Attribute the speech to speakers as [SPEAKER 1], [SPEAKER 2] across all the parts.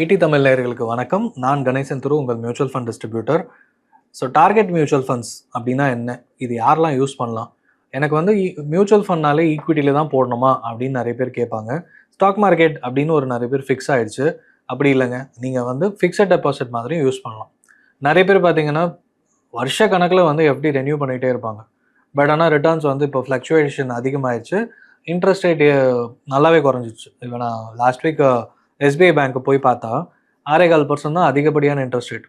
[SPEAKER 1] ED Tamil நேயர்களுக்கு வணக்கம். நான் கணேசன் துரு உங்கள் mutual fund distributor so target mutual funds அப்படின்னா என்ன? இது யாரெல்லாம் யூஸ் பண்ணலாம்? எனக்கு வந்து மியூச்சுவல் ஃபண்ட்னாலே ஈக்விட்டியில் தான் போடணுமா அப்படின்னு நிறைய பேர் கேட்பாங்க. ஸ்டாக் மார்க்கெட் அப்படின்னு ஒரு நிறைய பேர் ஃபிக்ஸ் ஆகிடுச்சு அப்படி இல்லைங்க. நீங்கள் வந்து ஃபிக்ஸட் டெபாசிட் மாதிரியும் யூஸ் பண்ணலாம். நிறைய பேர் பார்த்தீங்கன்னா வருஷ கணக்கில் வந்து எப்படி ரெனியூ பண்ணிகிட்டே இருப்பாங்க. பட் ஆனால் ரிட்டர்ன்ஸ் வந்து இப்போ ஃப்ளக்சுவேஷன் அதிகமாகிடுச்சு இன்ட்ரெஸ்ட் ரேட் நல்லாவே குறைஞ்சிச்சு இப்போ நான் லாஸ்ட் வீக் எஸ்பிஐ பேங்க்கு போய் பார்த்தா ஆறேகால் பர்சன்ட் தான் அதிகப்படியான இன்ட்ரெஸ்ட் ரேட்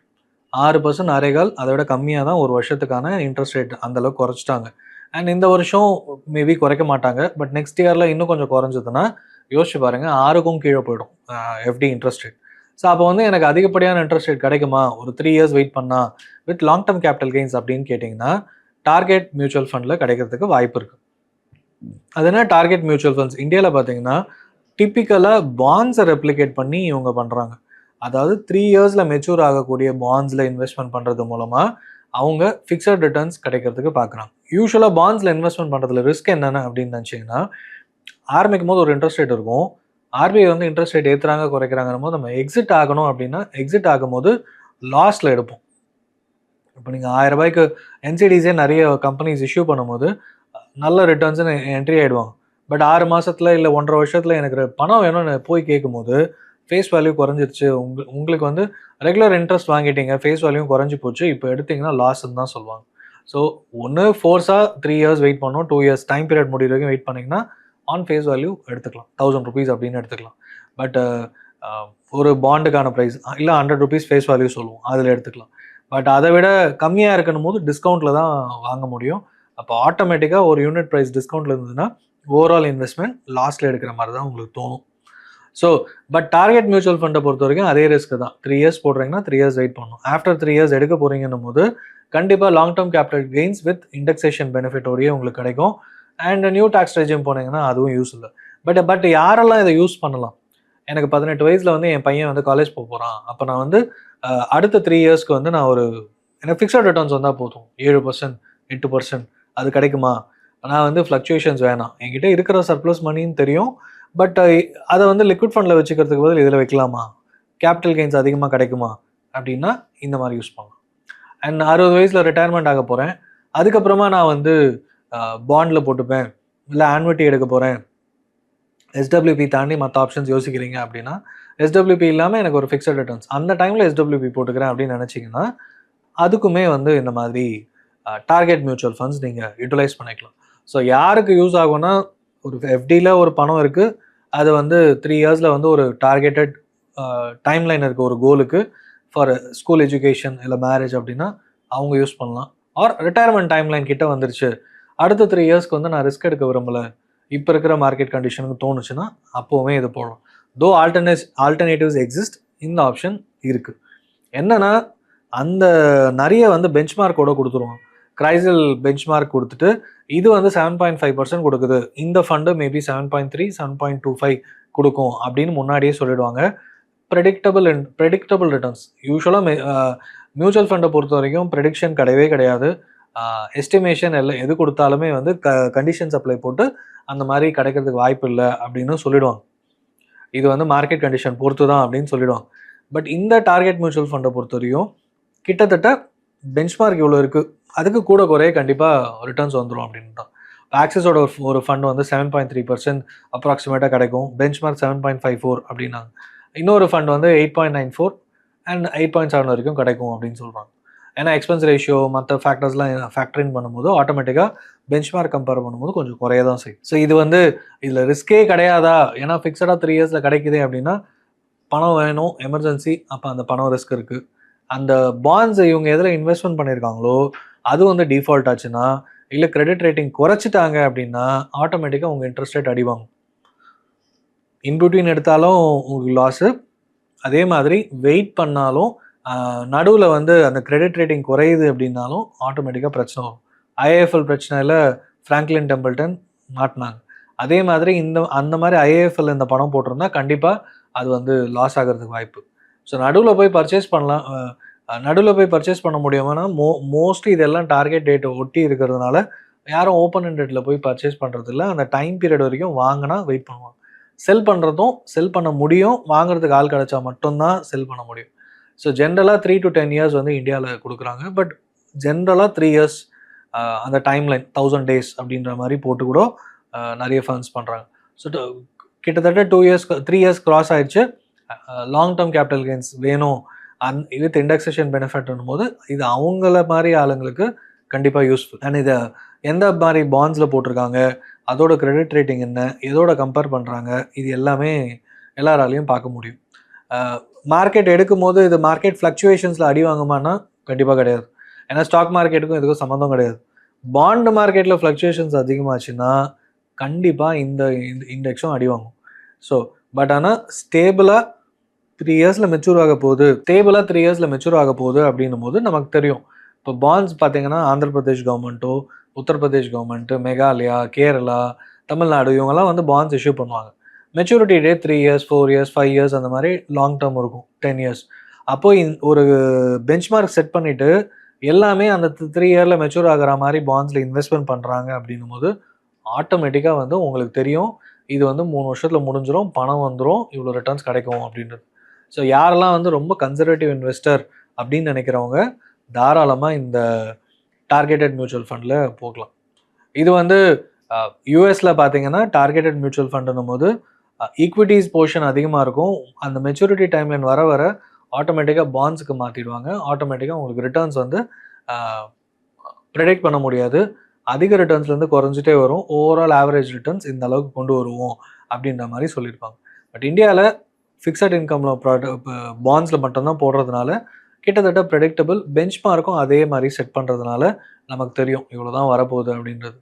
[SPEAKER 1] ஆறு பர்சன்ட் ஆறேகால் அதை விட கம்மியாக தான் ஒரு வருஷத்துக்கான இன்ட்ரெஸ்ட் ரேட் அந்தளவுக்கு குறைச்சிட்டாங்க. அண்ட் இந்த வருஷம் மேபி குறைக்க மாட்டாங்க. பட் நெக்ஸ்ட் இயரில் இன்னும் கொஞ்சம் குறைஞ்சதுன்னா யோசிச்சு பாருங்கள் ஆறுக்கும் கீழே போயிடும் எஃப்டி இன்ட்ரெஸ்ட் ரேட் ஸோ அப்போ வந்து எனக்கு அதிகப்படியான இன்ட்ரெஸ்ட் ரேட் கிடைக்குமா? ஒரு த்ரீ இயர்ஸ் வெயிட் பண்ணால் with long term capital gains அப்படின்னு கேட்டிங்கன்னா டார்கெட் மியூச்சுவல் ஃபண்டில் கிடைக்கிறதுக்கு வாய்ப்பு இருக்குது அது என்ன? டார்கெட் மியூச்சுவல் ஃபண்ட்ஸ் இந்தியாவில் பார்த்தீங்கன்னா டிப்பிக்கலாக பாண்ட்ஸை ரெப்ளிகேட் பண்ணி இவங்க பண்ணுறாங்க அதாவது த்ரீ இயர்ஸில் மெச்சூர் ஆகக்கூடிய பாண்ட்ஸில் இன்வெஸ்ட்மெண்ட் பண்ணுறது மூலமாக அவங்க ஃபிக்ஸட் ரிட்டர்ன்ஸ் கிடைக்கிறதுக்கு பார்க்குறாங்க யூஸ்வலாக பாண்ட்ஸில் இன்வெஸ்ட்மெண்ட் பண்ணுறதுல ரிஸ்க் என்னென்ன அப்படின்னு நினச்சிங்கன்னா ஆரம்பிக்கும் போது ஒரு இன்ட்ரெஸ்ட் ரேட் இருக்கும். ஆர்பிஐ வந்து இன்ட்ரெஸ்ட் ரேட் ஏற்றுறாங்க குறைக்கிறாங்கன்னு போது நம்ம எக்ஸிட் ஆகணும் அப்படின்னா எக்ஸிட் ஆகும்போது லாஸில் எடுப்போம். இப்போ நீங்கள் ஆயிரம் ரூபாய்க்கு என்சிடிஸே நிறைய கம்பெனிஸ் இஷ்யூ பண்ணும்போது நல்ல ரிட்டர்ன்ஸ்னு என்ட்ரி ஆகிடுவாங்க பட் ஆறு மாதத்தில் இல்லை ஒன்றரை வருஷத்தில் எனக்கு பணம் வேணும்னு போய் கேட்கும்போது ஃபேஸ் வேல்யூ குறைஞ்சிருச்சு. உங்க உங்களுக்கு வந்து ரெகுலர் இன்ட்ரெஸ்ட் வாங்கிட்டீங்க ஃபேஸ் வேல்யூ குறைஞ்சி போச்சு. இப்போ எடுத்தீங்கன்னா லாஸ்ன்னு தான் சொல்லுவாங்க. ஸோ ஒன்று ஃபோர்ஸாக த்ரீ இயர்ஸ் வெயிட் பண்ணோம் டூ இயர்ஸ் டைம் பீரியட் முடிகிற வரைக்கும் வெயிட் பண்ணிங்கன்னா ஆன் ஃபேஸ் வேல்யூ எடுத்துக்கலாம். தௌசண்ட் ருபீஸ் அப்படின்னு எடுத்துக்கலாம். பட் ஒரு பாண்டுக்கான ப்ரைஸ் இல்லை ஹண்ட்ரட் ருபீஸ் ஃபேஸ் வேல்யூ சொல்லுவோம். அதில் எடுத்துக்கலாம். பட் அதை விட கம்மியாக இருக்கணும் போது டிஸ்கவுண்ட்டில் தான் வாங்க முடியும். அப்போ ஆட்டோமேட்டிக்காக ஒரு யூனிட் ப்ரைஸ் டிஸ்கவுண்ட்டில் இருந்ததுன்னா ஓவரால் இன்வெஸ்ட்மெண்ட் லாஸ்ட்டில் எடுக்கிற மாதிரி தான் உங்களுக்கு தோணும். ஸோ பட் டார்கெட் மியூச்சுவல் ஃபண்டை பொறுத்த வரைக்கும் அதே ரிஸ்க் தான். த்ரீ இயர்ஸ் போடுறீங்கன்னா த்ரீ இயர்ஸ் வெயிட் பண்ணணும். ஆஃப்டர் த்ரீ இயர்ஸ் எடுக்க போகிறீங்கன்னும் போது கண்டிப்பாக long term capital gains with indexation பெனிஃபிட்டோடையே உங்களுக்கு கிடைக்கும். அண்ட் நியூ டாக்ஸ் ரெஜிம் போனீங்கன்னா அதுவும் யூஸ் இல்லை. பட் பட் யாரெல்லாம் இதை யூஸ் பண்ணலாம்? எனக்கு பதினெட்டு வயசில் வந்து என் பையன் வந்து காலேஜ் போக போகிறான் அப்போ நான் வந்து அடுத்த த்ரீ இயர்ஸ்க்கு வந்து நான் ஒரு எனக்கு ஃபிக்ஸட் ரிட்டர்ன்ஸ் வந்தால் போதும். ஏழு பர்சன்ட் எட்டு பர்சன்ட் அது கிடைக்குமா? நான் வந்து ஃப்ளக்சுவேஷன்ஸ் வேணாம். என்கிட்ட இருக்கிற சர்ப்ளஸ் மணின்னு தெரியும். பட் அதை வந்து லிக்விட் ஃபண்டில் வச்சுக்கிறதுக்கு பதில் இதில் வைக்கலாமா? கேபிட்டல் கெயின்ஸ் அதிகமாக கிடைக்குமா? அப்படின்னா இந்த மாதிரி யூஸ் பண்ணலாம். அண்ட் அறுபது வயசில் ரிட்டையர்மெண்ட் ஆக போகிறேன் அதுக்கப்புறமா நான் வந்து பாண்டில் போட்டுப்பேன். இல்லை ஆன்விட்டி எடுக்க போகிறேன் எஸ்டபிள்யூபி தாண்டி மற்ற ஆப்ஷன்ஸ் யோசிக்கிறீங்க அப்படின்னா எஸ்டபிள்யூபி இல்லாமல் எனக்கு ஒரு ஃபிக்ஸட் ரிட்டர்ன்ஸ் அந்த டைமில் எஸ்டபிள்யூபி போட்டுக்கிறேன் அப்படின்னு நினச்சிங்கன்னா அதுக்குமே வந்து இந்த மாதிரி டார்கெட் மியூச்சுவல் ஃபண்ட்ஸ் நீங்கள் யூட்டிலைஸ் பண்ணிக்கலாம். ஸோ யாருக்கு யூஸ் ஆகும்னா ஒரு எஃப்டியில் ஒரு பணம் இருக்குது அது வந்து த்ரீ இயர்ஸில் வந்து ஒரு டார்கெட்டட் டைம் லைன் இருக்குது ஒரு கோலுக்கு ஃபார் ஸ்கூல் எஜுகேஷன் இல்லை மேரேஜ் அப்படின்னா அவங்க யூஸ் பண்ணலாம். ஆர் ரிட்டையர்மெண்ட் டைம் லைன் கிட்ட வந்துருச்சு. அடுத்த த்ரீ இயர்ஸ்க்கு வந்து நான் ரிஸ்க் எடுக்க விரும்பலை. இப்போ இருக்கிற மார்க்கெட் கண்டிஷனுக்கு தோணுச்சுன்னா அப்போவுமே இது போடலாம். தோ ஆல்டர்னேஸ் ஆல்டர்னேட்டிவ்ஸ் எக்ஸிஸ்ட் இந்த ஆப்ஷன் இருக்குது என்னென்னா அந்த நிறைய வந்து பெஞ்ச் மார்க்கோட கொடுத்துருவோம் கிரைசல் பெஞ்ச் மார்க் கொடுத்துட்டு இது வந்து செவன் பாயிண்ட் ஃபைவ் பர்சன்ட் கொடுக்குது. இந்த fund maybe seven point three seven point two five கொடுக்கும் அப்படின்னு முன்னாடியே சொல்லிடுவாங்க. ப்ரெடிக்டபிள் அண்ட் ப்ரெடிக்டபிள் ரிட்டர்ன்ஸ் யூஸ்வலாக மியூச்சுவல் ஃபண்டை பொறுத்த வரைக்கும் ப்ரெடிக்ஷன் கிடையவே கிடையாது. எஸ்டிமேஷன் எல்லாம் எது கொடுத்தாலுமே வந்து க கண்டிஷன்ஸ் அப்ளை போட்டு அந்த மாதிரி கிடைக்கிறதுக்கு வாய்ப்பு இல்லை அப்படின்னு சொல்லிடுவாங்க. இது வந்து மார்க்கெட் கண்டிஷன் பொறுத்து தான் அப்படின்னு சொல்லிடுவாங்க. பட் இந்த டார்கெட் மியூச்சுவல் ஃபண்டை பொறுத்த வரையும் கிட்டத்தட்ட பெஞ்ச்மார்க் இவ்வளோ இருக்குது அதுக்கு கூட குறைய கண்டிப்பாக ரிட்டர்ன்ஸ் வந்துடும் அப்படின்னு தான் ஆக்சிஸோட ஒரு ஃபண்ட் வந்து செவன் பாயிண்ட் த்ரீ பர்சன்ட் அப்ராக்சிமேட்டாக கிடைக்கும். Benchmark seven point five four அப்படின்னாங்க. இன்னொரு ஃபண்ட் வந்து eight point nine four and eight point seven வரைக்கும் கிடைக்கும் அப்படின்னு சொல்கிறாங்க ஏன்னா எக்ஸ்பென்ஸ் ரேஷியோ மற்ற ஃபேக்டர்ஸ்லாம் ஃபேக்டரின் பண்ணும்போது ஆட்டோமேட்டிக்காக பெஞ்ச் மார்க் கம்பேர் பண்ணும்போது கொஞ்சம் குறைய தான் செய்யும். ஸோ இது வந்து இதில் ரிஸ்கே கிடையாதா? ஏன்னா ஃபிக்ஸடாக த்ரீ இயர்ஸில் கிடைக்குதே அப்படின்னா பணம் வேணும் எமர்ஜென்சி அப்போ அந்த பணம் ரிஸ்க் இருக்குது அந்த பாண்ட்ஸ் இவங்க எதில் இன்வெஸ்ட்மெண்ட் பண்ணியிருக்காங்களோ அது வந்து டிஃபால்ட் ஆச்சுன்னா இல்லை கிரெடிட் ரேட்டிங் குறைச்சிட்டாங்க அப்படின்னா ஆட்டோமேட்டிக்காக உங்கள் இன்ட்ரெஸ்ட் ரேட் அடிவாங்க இன்பிட்வீன் எடுத்தாலும் உங்களுக்கு லாஸு அதே மாதிரி வெயிட் பண்ணாலும் நடுவில் வந்து அந்த கிரெடிட் ரேட்டிங் குறையுது அப்படின்னாலும் ஆட்டோமேட்டிக்காக பிரச்சனை வரும். ஐஏஎஃப்எல் பிரச்சனையில் ஃப்ராங்க்லின் டெம்பிள்டன் மாட்டினாங்க. அதே மாதிரி இந்த அந்த மாதிரி ஐஏஎஃப்எல் இந்த பணம் போட்டிருந்தா கண்டிப்பாக அது வந்து லாஸ் ஆகிறதுக்கு வாய்ப்பு. ஸோ நடுவில் போய் பர்ச்சேஸ் பண்ணலாம் நடுவில் போய் பர்ச்சேஸ் பண்ண முடியுமானா மோ மோஸ்ட்லி இதெல்லாம் டார்கெட் டேட்டை ஒட்டி இருக்கிறதுனால யாரும் ஓப்பன் ஹண்ட்ரட்ல போய் பர்ச்சேஸ் பண்ணுறதில்ல அந்த டைம் பீரியட் வரைக்கும் வாங்கினா வெயிட் பண்ணுவாங்க. செல் பண்ணுறதும் செல் பண்ண முடியும். வாங்குறதுக்கு ஆள் கிடைச்சா மட்டும்தான் செல் பண்ண முடியும். ஸோ ஜென்ரலாக த்ரீ டு டென் இயர்ஸ் வந்து இந்தியாவில் கொடுக்குறாங்க. பட் ஜென்ரலாக த்ரீ இயர்ஸ் அந்த டைம் லைன் தௌசண்ட் டேஸ் அப்படின்ற மாதிரி போட்டு கூட நிறைய ஃபண்ட்ஸ் பண்ணுறாங்க ஸோ கிட்டத்தட்ட two years three years cross ஆயிடுச்சு. லாங் டேர்ம் கேபிட்டல் கெயின்ஸ் வேணும் அந் வித் இண்டெக்ஸேஷன் பெனிஃபிட்னும் போது இது அவங்கள மாதிரி ஆளுங்களுக்கு கண்டிப்பாக யூஸ்ஃபுல் அண்ட் இதை எந்த மாதிரி பாண்ட்ஸில் போட்டிருக்காங்க அதோட கிரெடிட் ரேட்டிங் என்ன எதோட கம்பேர் பண்ணுறாங்க இது எல்லாமே எல்லாராலையும் பார்க்க முடியும். மார்க்கெட் எடுக்கும் போது இது மார்க்கெட் ஃப்ளக்சுவேஷன்ஸில் அடி வாங்குமானா கண்டிப்பாக கிடையாது. ஏன்னா ஸ்டாக் மார்க்கெட்டுக்கும் இதுக்கும் சம்மந்தம் கிடையாது. பாண்டு மார்க்கெட்டில் ஃப்ளக்சுவேஷன்ஸ் அதிகமாச்சுன்னா கண்டிப்பாக இந்த இண்டெக்ஸும் அடி வாங்கும். ஸோ பட் ஆனால் ஸ்டேபிளாக த்ரீ இயர்ஸில் மெச்சூர் ஆக போகுது. ஸ்டேபிளாக த்ரீ இயர்ஸில் மெச்சூர் ஆக போகுது அப்படின்னும் போது நமக்கு தெரியும். இப்போ பாண்ட்ஸ் பார்த்தீங்கன்னா ஆந்திர பிரதேஷ் கவர்மெண்ட்டோ உத்தரப்பிரதேஷ் கவர்மெண்ட்டு மேகாலயா கேரளா தமிழ்நாடு இவங்கெல்லாம் வந்து பாண்ட்ஸ் இஷ்யூ பண்ணுவாங்க. Maturity day three years four years five years அந்த மாதிரி லாங் டேர்ம் இருக்கும் டென் இயர்ஸ் அப்போது இந் ஒரு பெஞ்ச்மார்க் செட் பண்ணிவிட்டு எல்லாமே அந்த த்ரீ இயரில் மெச்சூர் ஆகிற மாதிரி பாண்ட்ஸில் இன்வெஸ்ட்மெண்ட் பண்ணுறாங்க அப்படின்னும் போது ஆட்டோமேட்டிக்காக வந்து உங்களுக்கு தெரியும். இது வந்து மூணு வருஷத்தில் முடிஞ்சிடும் பணம் வந்துடும் இவ்வளோ ரிட்டர்ன்ஸ் கிடைக்கும் அப்படின்றது. ஸோ யாரெல்லாம் வந்து ரொம்ப கன்சர்வேட்டிவ் இன்வெஸ்டர் அப்படின்னு நினைக்கிறவங்க தாராளமாக இந்த டார்கெட்டட் மியூச்சுவல் ஃபண்டில் போகலாம். இது வந்து யூஎஸில் பார்த்தீங்கன்னா டார்கெட்டட் மியூச்சுவல் ஃபண்டுன்னும் போது ஈக்விட்டிஸ் போர்ஷன் அதிகமாக இருக்கும். அந்த மெச்சூரிட்டி டைம்லைன் வர வர ஆட்டோமேட்டிக்காக பாண்ட்ஸுக்கு மாற்றிடுவாங்க ஆட்டோமேட்டிக்காக உங்களுக்கு ரிட்டர்ன்ஸ் வந்து ப்ரெடிக்ட் பண்ண முடியாது. அதிக ரிட்டர்ன்ஸ்லேருந்து குறைஞ்சிட்டே வரும். ஓவரால் ஆவரேஜ் ரிட்டர்ன்ஸ் இந்த அளவுக்கு கொண்டு வருவோம் அப்படின்ற மாதிரி சொல்லியிருப்பாங்க. பட் இந்தியாவில் ஃபிக்ஸட் இன்கம்ல ப்ராடக்ட் பாண்ட்ஸில் மட்டும்தான் போடுறதுனால கிட்டத்தட்ட ப்ரெடிக்டபிள் பெஞ்ச் மார்க்கும் அதே மாதிரி செட் பண்ணுறதுனால நமக்கு தெரியும் இவ்வளோ தான் வரப்போகுது அப்படின்றது.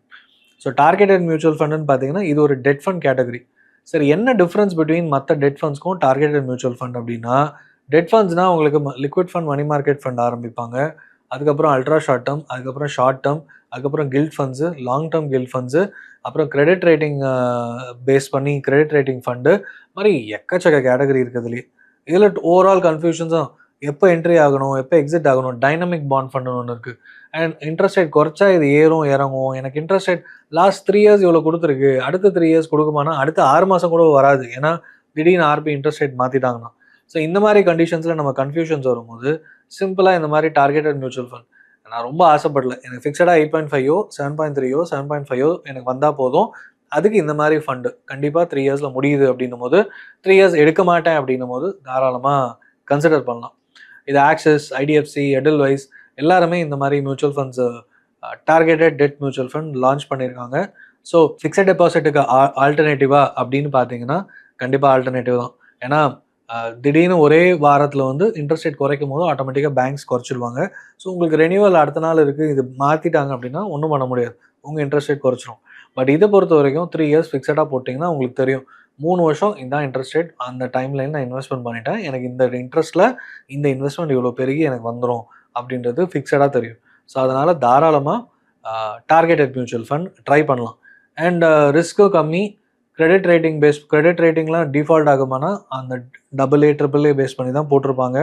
[SPEAKER 1] ஸோ டார்கெட்டட் மியூச்சுவல் ஃபண்டுன்னு பார்த்தீங்கன்னா இது ஒரு டெட் ஃபண்ட் கேட்டகரி சரி என்ன டிஃப்ரென்ஸ் பிட்வீன் மற்ற டெட் ஃபண்ட்ஸ்க்கும் டார்கெட்டட் மியூச்சுவல் ஃபண்ட் அப்படின்னா டெட் ஃபண்ட்ஸ்னால் உங்களுக்கு liquid fund money market fund ஆரம்பிப்பாங்க. அதுக்கப்புறம் அல்ட்ரா ஷார்ட் டேர்ம் அதுக்கப்புறம் ஷார்ட் டேர்ம் அதுக்கப்புறம் gilt funds long term gilt funds அப்புறம் கிரெடிட் ரேட்டிங் பேஸ் பண்ணி கிரெடிட் ரேட்டிங் ஃபண்டு மாதிரி எக்கச்சக்க கேட்டகரி இருக்குதுலேயே இதில் ஓவரால் கன்ஃபியூஷன்ஸும் எப்போ என்ட்ரி ஆகணும் எப்போ எக்ஸிட் ஆகணும் டைனமிக் பாண்ட் ஃபண்டுன்னு ஒன்று இருக்குது அண்ட் இன்ட்ரெஸ்ட் ரேட் குறைச்சா இது ஏறும் இறங்கும். எனக்கு interest rate last three years இவ்வளோ கொடுத்துருக்கு. அடுத்த த்ரீ இயர்ஸ் கொடுக்குமானா அடுத்த ஆறு மாதம் கூட வராது. ஏன்னா திடீர்னு ஆர்பி இன்ட்ரெஸ்ட் ரேட் மாற்றிட்டாங்கன்னா ஸோ இந்த மாதிரி கண்டிஷன்ஸில் நம்ம கன்ஃபியூஷன்ஸ் வரும்போது சிம்பிளாக இந்த மாதிரி டார்கெட்டட் மியூச்சுவல் ஃபண்ட் நான் ரொம்ப ஆசைப்படல. எனக்கு ஃபிக்ஸடாக எயிட் பாயிண்ட் ஃபைவோ செவன் பாயிண்ட் த்ரீயோ செவன் பாயிண்ட் ஃபைவோ எனக்கு வந்தால் போதும். அதுக்கு இந்த மாதிரி ஃபண்டு கண்டிப்பாக த்ரீ இயர்ஸில் முடியுது அப்படின்னும் போது த்ரீ இயர்ஸ் எடுக்க மாட்டேன் அப்படின்னும் போது தாராளமாக கன்சிடர் பண்ணலாம். இது ஆக்சிஸ் ஐடிஎஃப்சி எடல்வைஸ் எல்லாருமே இந்த மாதிரி mutual funds targeted debt mutual fund launch பண்ணியிருக்காங்க. ஸோ ஃபிக்ஸட் டெபாசிட்டுக்கு ஆல்டர்னேட்டிவா அப்படின்னு பார்த்தீங்கன்னா கண்டிப்பாக ஆல்டர்னேட்டிவ் தான். ஏன்னா திடீர்னு ஒரே வாரத்தில் வந்து இன்ட்ரெஸ்ட் ரேட் குறைக்கும் போது ஆட்டோமேட்டிக்காக பேங்க்ஸ் குறைச்சிருவாங்க. ஸோ உங்களுக்கு ரெனியூவல் அடுத்த நாள் இருக்குது இது மாற்றிட்டாங்க அப்படின்னா ஒன்றும் பண்ண முடியாது. உங்கள் இன்ட்ரெஸ்ட் ரேட் குறைச்சிரும். பட் இதை பொறுத்த வரைக்கும் த்ரீ இயர்ஸ் ஃபிக்ஸடாக போட்டிங்கன்னா உங்களுக்கு தெரியும். மூணு வருஷம் இதான் இன்ட்ரெஸ்ட் ரேட் அந்த டைம்லைன் நான் இன்வெஸ்ட்மெண்ட் பண்ணிட்டேன். எனக்கு இந்த இன்ட்ரெஸ்ட்டில் இந்த இன்வெஸ்ட்மெண்ட் இவ்வளோ பெருகி எனக்கு வந்துடும் அப்படின்றது ஃபிக்ஸடாக தெரியும். ஸோ அதனால் தாராளமாக டார்கெட்டட் மியூச்சுவல் ஃபண்ட் ட்ரை பண்ணலாம். அண்ட் ரிஸ்க்கும் கம்மி. கிரெடிட் ரேட்டிங் பேஸ் கிரெடிட் ரேட்டிங்லாம் டிஃபால்ட் ஆகுமானா அந்த double A triple A base பண்ணி தான் போட்டிருப்பாங்க.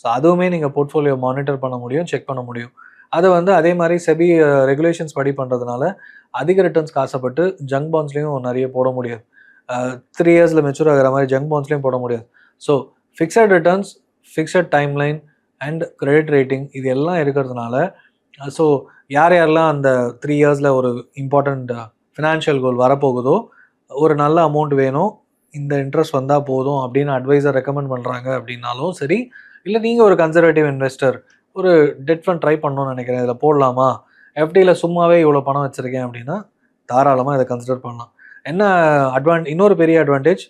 [SPEAKER 1] ஸோ அதுவுமே நீங்கள் போர்ட்ஃபோலியோ மானிட்டர் பண்ண முடியும் செக் பண்ண முடியும். அதை வந்து அதே மாதிரி செபி ரெகுலேஷன்ஸ் படி பண்ணுறதுனால அதிக ரிட்டர்ன்ஸ்க்கு ஆசைப்பட்டு ஜங்க் பாண்ட்ஸ்லேயும் நிறைய போட முடியாது த்ரீ இயர்ஸில் மெச்சூர் ஆகிற மாதிரி ஜங்க் பாண்ட்ஸ்லேயும் போட முடியாது so fixed returns fixed timeline and credit rating இது எல்லாம் இருக்கிறதுனால ஸோ யார் யாரெல்லாம் அந்த த்ரீ இயர்ஸில் ஒரு இம்பார்ட்டண்ட் ஃபினான்ஷியல் கோல் வரப்போகுதோ ஒரு நல்ல அமௌண்ட் வேணும். இந்த இன்ட்ரெஸ்ட் வந்தால் போதும் அப்படின்னு அட்வைசர் ரெக்கமெண்ட் பண்ணுறாங்க அப்படின்னாலும் சரி இல்லை நீங்கள் ஒரு கன்சர்வேட்டிவ் இன்வெஸ்டர் ஒரு டெட் ஃபண்ட் ட்ரை பண்ணணும்னு நினைக்கிறேன் இதில் போடலாமா? எஃப்டியில் சும்மாவே இவ்வளோ பணம் வச்சுருக்கேன் அப்படின்னா தாராளமாக இதை கன்சிடர் பண்ணலாம். என்ன அட்வான் இன்னொரு பெரிய அட்வான்டேஜ்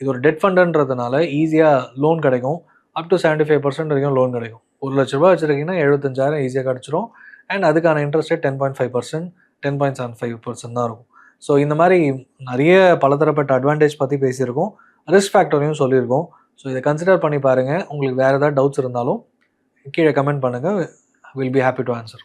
[SPEAKER 1] இது ஒரு டெட் ஃபண்டுன்றதுனால ஈஸியாக லோன் கிடைக்கும். Up to seventy five percent வரைக்கும் லோன் கிடைக்கும். ஒரு லட்ச ரூபா வச்சுருக்கீங்கன்னா எழுபத்தஞ்சாயிரம் ஈஸியாக கிடச்சிரும். அண்ட் அதுக்கான interest rate ten point five percent ten point seven five percent தான் இருக்கும். ஸோ இந்த மாதிரி நிறைய பலதரப்பட்ட அட்வான்டேஜ் பற்றி பேசியிருக்கோம். ரிஸ்க் ஃபேக்டரையும் சொல்லியிருக்கோம். ஸோ இதை கன்சிடர் பண்ணி பாருங்கள் உங்களுக்கு வேறு ஏதாவது டவுட்ஸ் இருந்தாலும் கீழே கமெண்ட் பண்ணுங்கள் will be happy to answer